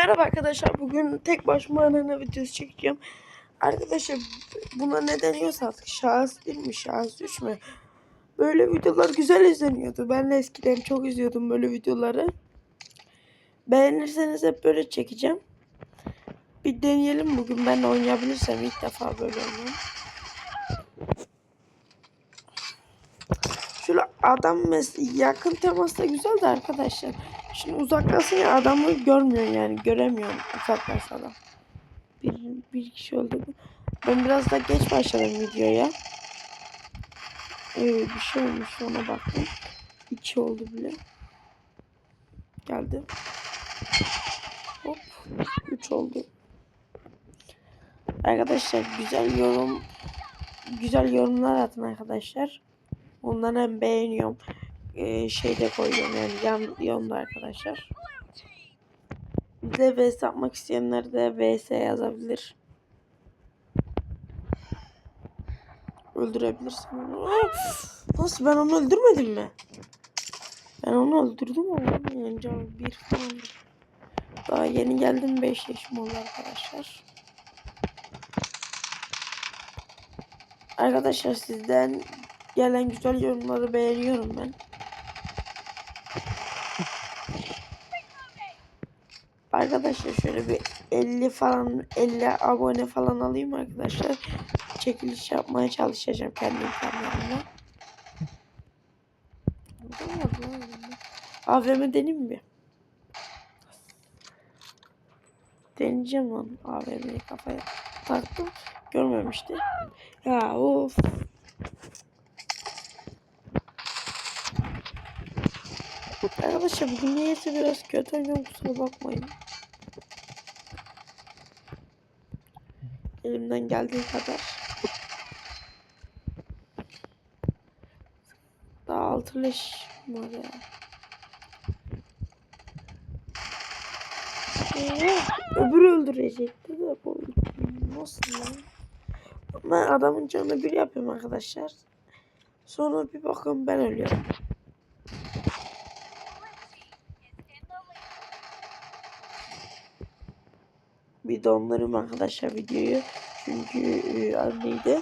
Merhaba arkadaşlar. Bugün tek başıma arena videosu çekeceğim. Arkadaşlar buna ne deniyorsa artık şahıs değil mi? Şahıs 3 mü? Böyle videolar güzel izleniyordu. Ben de eskiden çok izliyordum böyle videoları. Beğenirseniz hep böyle çekeceğim. Bir deneyelim bugün. Ben oynayabilirsem ilk defa böyle oynuyorum. Şöyle adam mes- yakın temasta güzel de arkadaşlar. Şimdi uzaktasın ya adamı görmüyorsun yani göremiyorsun uzaklaşsa da. Bir, bir kişi öldü. Ben biraz da geç başladım videoya. Ee, bir şey olmuş ona baktım. İki oldu bile. Geldi. Hop. Üç oldu. Arkadaşlar güzel yorum güzel yorumlar atın arkadaşlar. Onları beğeniyorum. Ee, şeyde koyuyorum yani yan, yanında arkadaşlar. Bir de VS yapmak isteyenler de VS yazabilir. Öldürebilirsin onu. Nasıl ben onu öldürmedim mi? Ben onu öldürdüm ama yani canım bir falan. Daha yeni geldim 5 yaşım oldu arkadaşlar. Arkadaşlar sizden gelen güzel yorumları beğeniyorum ben. Arkadaşlar şöyle bir 50 falan 50 abone falan alayım arkadaşlar. Çekiliş yapmaya çalışacağım kendi imkanlarımla. AVM deneyim mi? Deneyeceğim lan AVM'yi kafaya taktım. Görmemişti. Ya of. Arkadaşlar bugün niyeyse biraz kötü oynuyorum kusura bakmayın. Elimden geldiği kadar. Daha altı leş var ya. Ee, öbürü öldürecekti de bu nasıl lan? Ben adamın canını bir yapıyorum arkadaşlar. Sonra bir bakın ben ölüyorum. Bir dondurayım arkadaşlar videoyu. Çünkü e?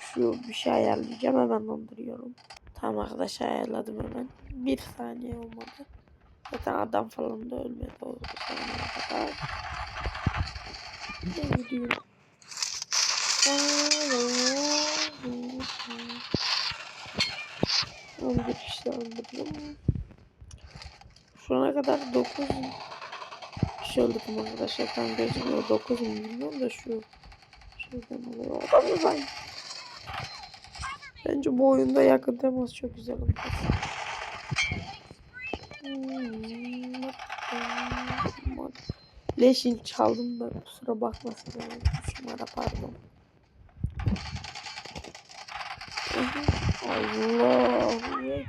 Şu bir şey ayarlayacağım hemen donduruyorum. Tamam arkadaşlar ayarladım hemen. Bir saniye olmadı. Zaten adam falan da ölmedi o zamana kadar. Ne gidiyorum? Bir kişi öldürdüm. Şu ana kadar 9 kişi öldürdüm arkadaşlar. Tam gözükmüyor. 9 mu bilmiyorum da şu şeyden oluyor. Adamı ben. Bence bu oyunda yakın temas çok güzel oldu. Leşin çaldım da kusura bakmasın numara pardon. Allah. Yek.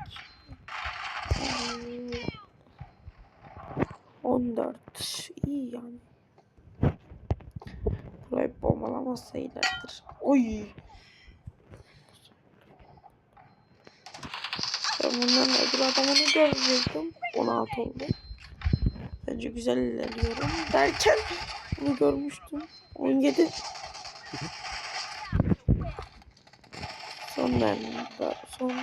14. İyi yani. Burayı bombalamazsa iyilerdir. Oy. Ben bundan öbür adamını görecektim. 16 oldu. Bence güzel ilerliyorum. Derken bunu görmüştüm. 17. Son mermi. Son.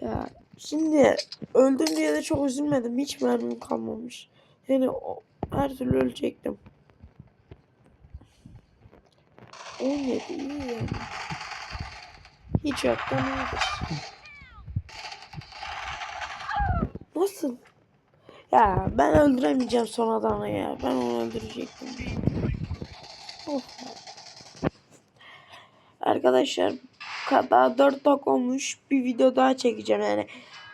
Ya şimdi öldüm diye de çok üzülmedim. Hiç mermim kalmamış. Yani o, her türlü ölecektim. 17 iyi yani. Hiç yoktan iyidir. Nasıl? Ya ben öldüremeyeceğim son adamı ya. Ben onu öldürecektim. Of. Arkadaşlar daha 4 dakika olmuş. Bir video daha çekeceğim yani.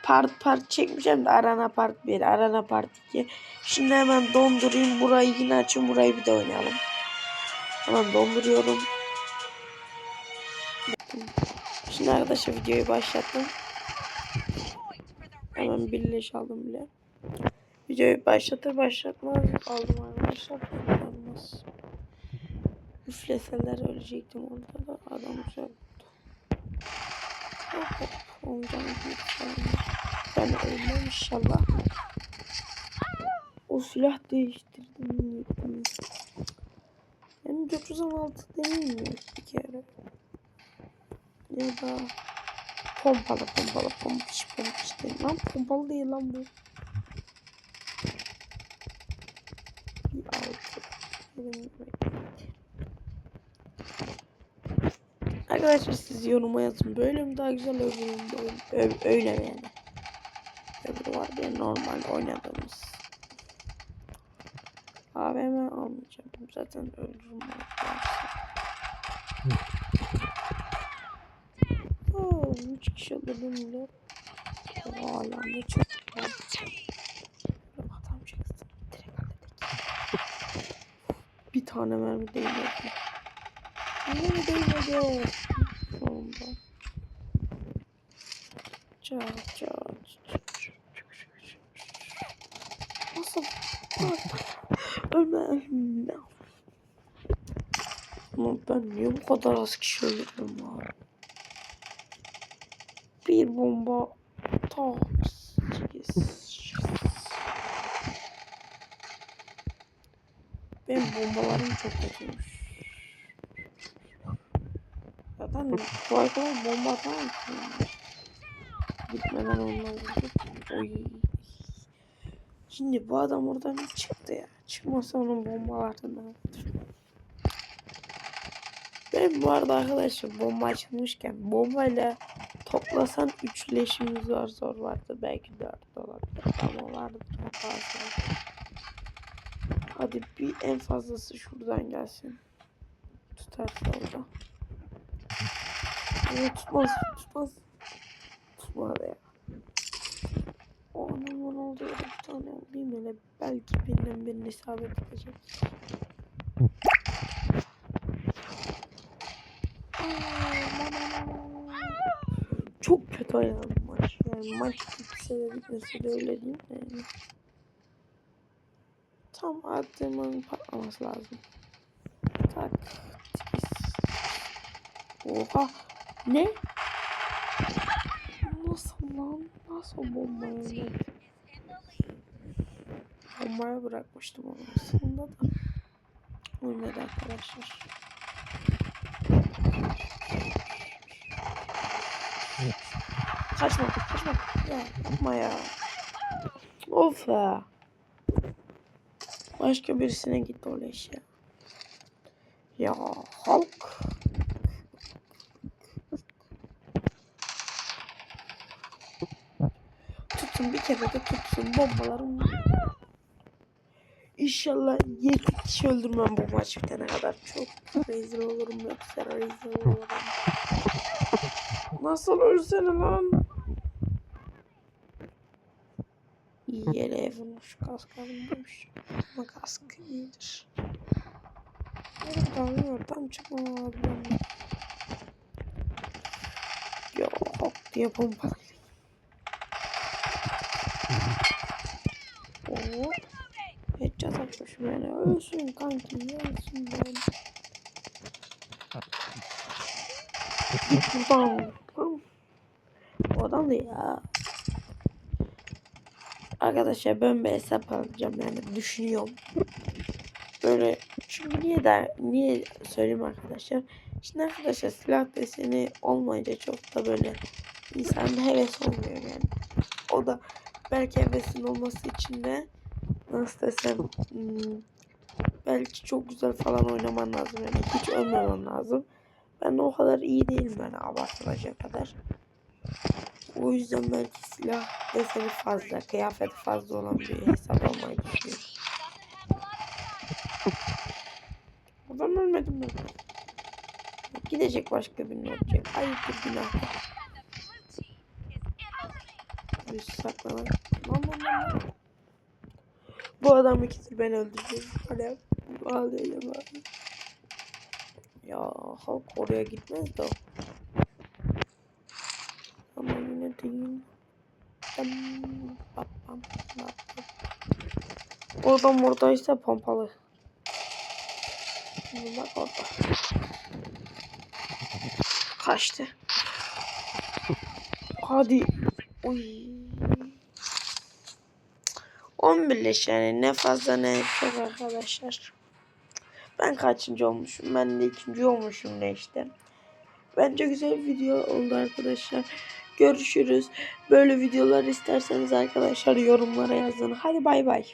Part part çekmeyeceğim de Arana part 1, Arana part 2. Şimdi hemen dondurayım burayı yine açayım burayı bir de oynayalım. Hemen donduruyorum. Şimdi arkadaşlar videoyu başlattım. Hemen birleş aldım bile. Videoyu başlatır başlatmaz aldım arkadaşlar. Olmaz. Üfleseler ölecektim orada da adam güzel oldu. Hop hop. Ondan bir. Ben ölmem inşallah. O silah değiştirdim. Hem 416 değil mi bir kere? Ya da pompalı pompalı pompiş pompiş değil. Lan pompalı değil lan bu. Arkadaşlar siz yoruma yazın. Böyle mi daha güzel öbürü mü böyle? Ö- öyle mi yani? Bir normal oynadığımız. AVM almayacağım. Zaten öldürürüm. Oo, üç kişi öldürdüm bile. Hala ne çok. Adam çıksın. Direkt halledik. Bir tane mermi değmedi. Mermi değmedi. Sonunda. Çat çat. Ama ben niye bu kadar az kişi öldürdüm ya? Bir bomba tak. Benim bombalarım çok kötüymüş. Zaten bu arkadaş bomba atamam ki. Gitmeden onunla vurdu. Oy. Şimdi bu adam oradan çıktı ya. Çıkmasa onun bombalarından. Ben bu arada arkadaşlar bomba açılmışken bombayla toplasan 3 leşimiz var zor vardı. Belki 4 olabilir ama vardı daha fazla. Hadi bir en fazlası şuradan gelsin. Tutarsa orada. Evet, tutmaz tutmaz. Tutmadı ya. O yere bir tane bilmem ne belki birinden birine isabet edecek. Çok kötü oynadım maç. Yani maç bitse de bitmese de öyle değil de yani. Tam attığımın patlaması lazım. Tak. Oha. Ne? Nasıl lan? Nasıl bomba öyle? Bombaya bırakmıştım onu aslında da. Ölmedi arkadaşlar. Kaçma kaçma. Ya yapma ya. Of ya. Başka birisine gitti o leş ya. Ya halk. Tutsun bir kere de tutsun bombalarım. İnşallah 7 kişi öldürmem bu maç bitene kadar. Çok rezil olurum yoksa rezil olurum. Nasıl ölsene lan? Yeleğe vurmuş kask alınmış. Ama kask iyidir. Oradan oradan çıkmam lazım. Hop diye pompalayayım. Oo. Atmışım yani. Ölsün kanki ölsün ben. Git buradan. O adam da ya. Arkadaşlar ben bir hesap alacağım yani düşünüyorum. Böyle çünkü niye der niye söyleyeyim arkadaşlar. Şimdi arkadaşlar silah deseni olmayınca çok da böyle insanda heves olmuyor yani. O da belki hevesin olması için de nasıl desem hmm, belki çok güzel falan oynaman lazım yani hiç ölmemen lazım. Ben o kadar iyi değilim yani abartılacak kadar. O yüzden belki silah deseni fazla, kıyafeti fazla olan bir hesap almayı düşünüyorum. Buradan ölmedim ben. Gidecek başka birine olacak. Ayıptır günah. Bir saklanan. Lan lan lan lan. Bu adam ikidir ben öldüreceğim. Hala abi. Ya halk oraya gitmez de. Ama yine değil. O adam oradaysa pompalı. Bak orada. Kaçtı. Hadi. Oy. 11 leş yani ne fazla ne çok arkadaşlar. Ben kaçıncı olmuşum? Ben de ikinci olmuşum ne işte. Bence güzel bir video oldu arkadaşlar. Görüşürüz. Böyle videolar isterseniz arkadaşlar yorumlara yazın. Hadi bay bay.